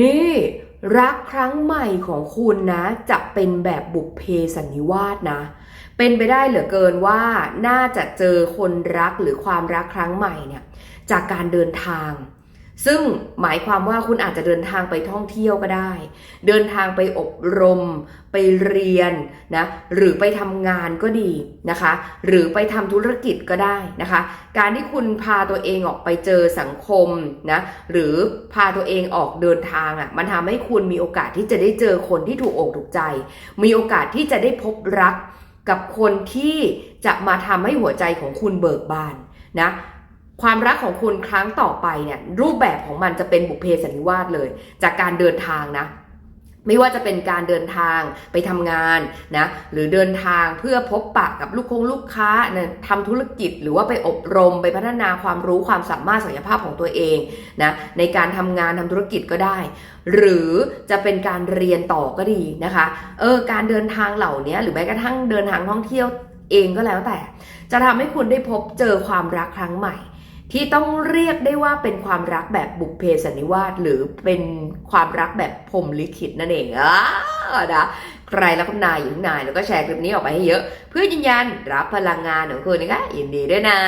นี่ รักครั้งใหม่ของคุณนะ จะเป็นแบบบุพเพสันนิวาสนะ เป็นไปได้เหลือเกินว่าน่าจะเจอคนรักหรือความรักครั้งใหม่เนี่ยจากการเดินทาง ซึ่งหมายความว่าคุณอาจจะเดินทางไปท่องเที่ยวก็ได้ เดินทางไปอบรม ไปเรียนนะหรือไปทำงานก็ดีนะคะ หรือไปทำธุรกิจก็ได้นะคะ การที่คุณพาตัวเองออกไปเจอสังคมนะหรือพาตัวเองออกเดินทางอะ่ะมันทำให้คุณมีโอกาสที่จะได้เจอคนที่ถูกอกถูกใจ มีโอกาสที่จะได้พบรักกับคนที่จะมาทำให้หัวใจของคุณเบิกบานนะ ความรักของคุณครั้งต่อไปเนี่ยรูปแบบของมันจะเป็นบุพเพสันนิวาสเลย จากการเดินทางนะ ไม่ว่าจะเป็นการเดินทางไปทำงานนะหรือเดินทางเพื่อพบปะกับลูกคงลูกค้าเนี่ยทำธุรกิจหรือว่าไปอบรมไปพัฒนาความรู้ความสามารถศักยภาพของตัวเองนะในการทำงานทำธุรกิจก็ได้ หรือจะเป็นการเรียนต่อก็ดีนะคะเออการเดินทางเหล่านี้หรือแม้กระทั่งเดินทางท่องเที่ยวเองก็แล้วแต่ จะทำให้คุณได้พบเจอความรักครั้งใหม่ ที่ต้องเรียกได้ว่าเป็นความรักแบบบุพเพสันนิวาสหรือเป็นความรักแบบพรมลิขิตนั่นเองอ่านะใครรับคุณนายอยู่นายแล้วก็แชร์คลิปนี้ออกไปให้เยอะ เพื่อยืนยันรับพลังงานของคุณนะคะยินดีด้วยนะ